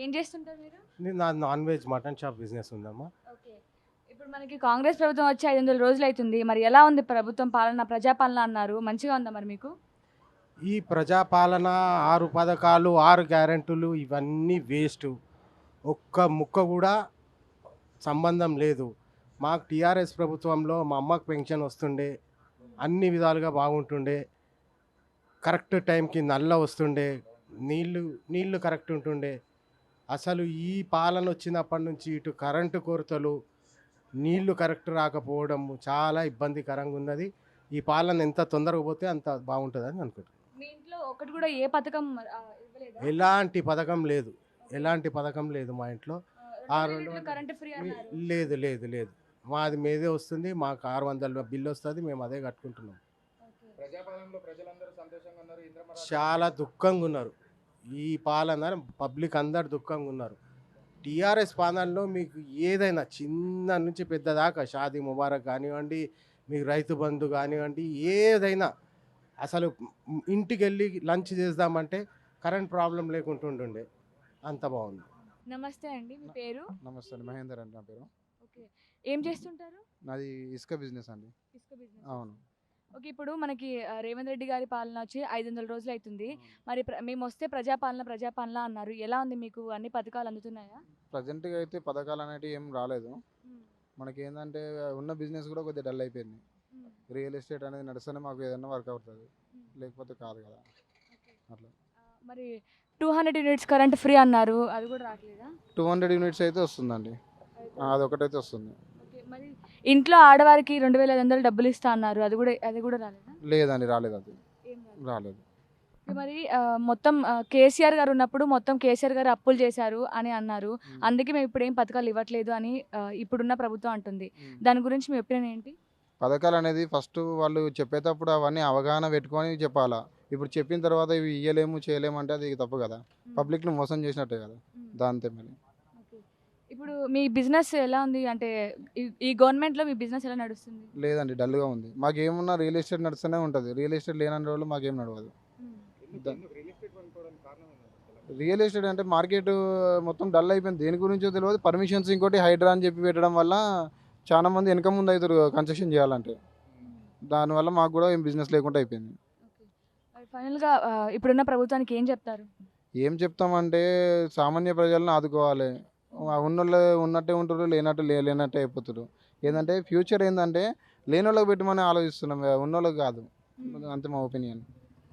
ఏం చేస్తుంటారు మీరు? నేను నా non veg mutton shop business ఉందమ్మా. ఓకే. ఇప్పుడు మనకి కాంగ్రెస్ ప్రభుత్వం వచ్చి ఐదు వందల రోజులు అవుతుంది. మరి ఎలా ఉంది ప్రభుత్వం పాలన ప్రజాపాలన అన్నారు. మంచిగా ఉందా మరి మీకు? ఈ ప్రజాపాలన ఆరు పథకాలు ఆరు గ్యారెంటీలు ఇవన్నీ వేస్ట్. ఒక్క ముక్క కూడా సంబంధం లేదు. మాకు టీఆర్ఎస్ ప్రభుత్వంలో మా అమ్మకు పెన్షన్ వస్తుండే. అన్ని విధాలుగా బాగుంటుండే. కరెక్ట్ టైంకి నల్ల వస్తుండే. నీళ్ళు నీళ్ళు కరెక్ట్ ఉంటుండే. అసలు ఈ పాలన వచ్చినప్పటి నుంచి ఇటు కరెంటు కొరతలు నీళ్ళు కరెక్ట్ రాకపోవడం చాలా ఇబ్బందికరంగా ఉన్నది. ఈ పాలన ఎంత తొందరగా పోతే అంత బాగుంటుందని అనుకుంటున్నాను మీ ఇంట్లో ఒకటి కూడా ఏ పథకం? ఎలాంటి పథకం లేదు. ఎలాంటి పథకం లేదు మా ఇంట్లో. లేదు లేదు లేదు. మాది మీదే వస్తుంది. మాకు ఆరు వందల బిల్లు వస్తుంది. మేము అదే కట్టుకుంటున్నాం. ఓకే. ప్రజాపాలనలో ప్రజలందరూ సంతోషంగా ఉన్నారు. ఇంద్రమ్మ రాజ్యం చాలా దుఃఖంగా ఉన్నారు. ఈ పాలన పబ్లిక్ అందరు దుఃఖంగా ఉన్నారు. టీఆర్ఎస్ పాలనలో మీకు ఏదైనా చిన్న నుంచి పెద్ద దాకా షాదీ ముబారక్ కానివ్వండి మీకు రైతు బంధు కానివ్వండి ఏదైనా అసలు ఇంటికి వెళ్ళి లంచ్ చేద్దామంటే కరెంట్ ప్రాబ్లం లేకుండా ఉంటుండే అంత బాగుంది. నమస్తే అండి మీ పేరు? నమస్తే అండి మహేందర్ అండి నా పేరు. ఓకే. ఏం చేస్తుంటారు? నాది ఇసుక బిజినెస్ అండి. ఇసుక బిజినెస్. అవును. ఓకే ఇప్పుడు మనకి ఆ, రేవంత్ రెడ్డి గారి పాలన వచ్చి ఐదు వందల రోజులు అవుతుంది మరి ప్ర- మేము వస్తే ప్రజాపాలన ప్రజాపాలన అన్నారు. ఎలా ఉంది మీకు? అన్ని పథకాలు అందుతున్నాయా? ప్రజెంట్గా అయితే పథకాలు అనేటివి ఏం రాలేదు. మనకి ఏంటంటే ఉన్న బిజినెస్ కూడా కొద్దిగా డల్ అయిపోయింది. రియల్ ఎస్టేట్ అనేది నడుస్తూనే మాకు ఏదైనా వర్క్ అవుతుంది. లేకపోతే కాదు కదా. అట్లా. ఆ, మరి two hundred units current free అన్నారు. అది కూడా రావట్లేదా టూ హండ్రెడ్ యూనిట్స్ అయితే వస్తుందండి. ఆ, అదొకటైతే వస్తుంది. ఓకే మరి ఇంట్లో ఆడవారికి రెండు వేల ఐదు వందలు డబ్బులు ఇస్తా అన్నారు. అది కూడా అది కూడా రాలేదా? లేదండి రాలేదు అది. రాలేదు. మరి మొత్తం కేసీఆర్ గారు ఉన్నప్పుడు మొత్తం కేసీఆర్ గారు అప్పులు చేశారు అని అన్నారు. అందుకే మేము ఇప్పుడు ఏం పథకాలు ఇవ్వట్లేదు అని ఇప్పుడున్న ప్రభుత్వం అంటుంది. దాని గురించి మీ ఒపీనియన్ ఏంటి? పథకాలు అనేది ఫస్ట్ వాళ్ళు చెప్పేటప్పుడు అవన్నీ అవగాహన పెట్టుకొని చెప్పాలా. ఇప్పుడు చెప్పిన తర్వాత ఇవి ఇయ్యలేము చేయలేము అంటే అది తప్పు కదా. పబ్లిక్ని మోసం చేసినట్టే కదా. దాంతో ఓకే. ఇప్పుడు మీ బిజినెస్ ఎలా ఉంది? అంటే ఈ- ఈ గవర్నమెంట్లో మీ బిజినెస్ ఎలా నడుస్తుంది? లేదండి డల్గా ఉంది. మాకేమున్నా రియల్ ఎస్టేట్ నడుస్తూనే ఉంటుంది. రియల్ ఎస్టేట్ లేని రోజులు మాకేం నడవదు. ద- రియల్ ఎస్టేట్ అంటే మార్కెట్ మొత్తం డల్ అయిపోయింది. దేని గురించో తెలియదు పర్మిషన్స్ ఇంకోటి హైడ్రా అని చెప్పి పెట్టడం వల్ల చాలా మంది వెనక ముందు అవుతారు కన్స్ట్రక్షన్ చేయాలంటే. దానివల్ల మాకు కూడా ఏం బిజినెస్ లేకుండా అయిపోయింది. ఫైనల్గా ఇప్పుడున్న ప్రభుత్వానికి ఏం చెప్తారు? ఏం చెప్తామంటే సామాన్య ప్రజలను ఆదుకోవాలి. ఉన్నోళ్ళు ఉన్నట్టే ఉంటారు లేనట్టు లే లేనట్టే అయిపోతారు ఏంటంటే ఫ్యూచర్ ఏంటంటే లేనోళ్ళకి పెట్టమని ఆలోచిస్తున్నాం ఉన్నోళ్ళకి కాదు. అంతే మా ఒపీనియన్.